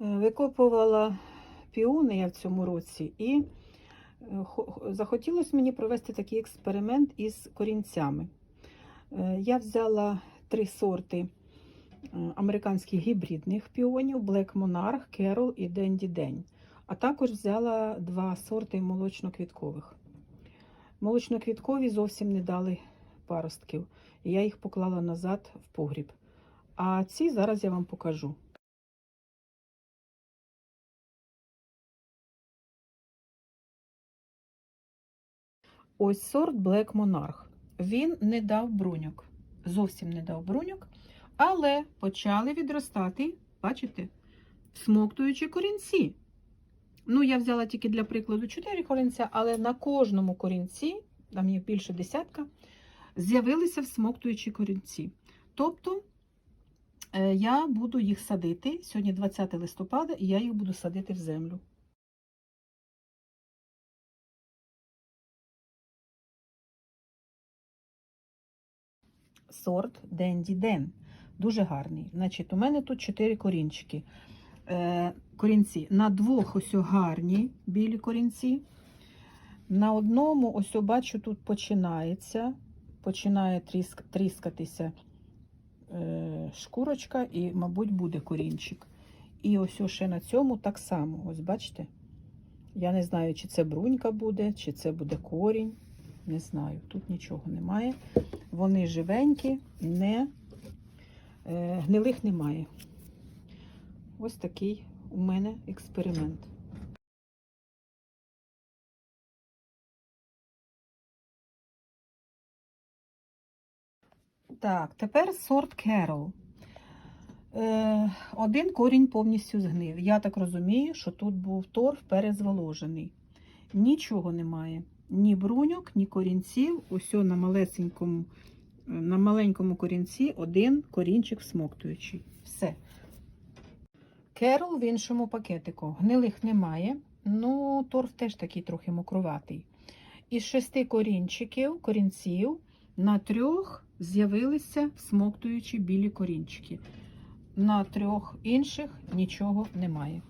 Е, Викопувала піони я в цьому році, і е, захотілося мені провести такий експеримент із корінцями. Е, Я взяла три сорти американських гібридних піонів: Black Monarch, Carol і Dandy Dane. А також взяла два сорти молочно-квіткових. Молочно-квіткові зовсім не дали паростків, я їх поклала назад в погріб. А ці зараз я вам покажу. Ось сорт Black Monarch. Він не дав бруньок. Зовсім не дав бруньок, але почали відростати, бачите, всмоктуючи корінці. Ну, я взяла тільки для прикладу 4 корінця, але на кожному корінці, там є більше десятка, з'явилися всмоктуючі корінці. Тобто е, я буду їх садити. Сьогодні 20 листопада, і я їх буду садити в землю. Сорт Денді Ден. Дуже гарний. Значить, у мене тут 4 корінчики. Е, корінці. На двох ось гарні білі корінці. На одному, ось бачу, тут починається, починає тріск, тріскатися е, шкурочка, і, мабуть, буде корінчик. І ось ще на цьому так само. Ось бачите? Я не знаю, чи це брунька буде, чи це буде корінь. Не знаю, тут нічого немає. Вони живенькі, не, е, гнилих немає. Ось такий у мене експеримент. Так, тепер сорт Carol. Е, один корінь повністю згнив. Я так розумію, що тут був торф перезволожений. Нічого немає. Ні бруньок, ні корінців. Усьо на малесенькому, на маленькому корінці один корінчик всмоктуючий. Все. Керол в іншому пакетику. Гнилих немає. Ну, торф теж такий трохи мокруватий. Із шести корінчиків, корінців, на трьох з'явилися всмоктуючі білі корінчики. На трьох інших нічого немає.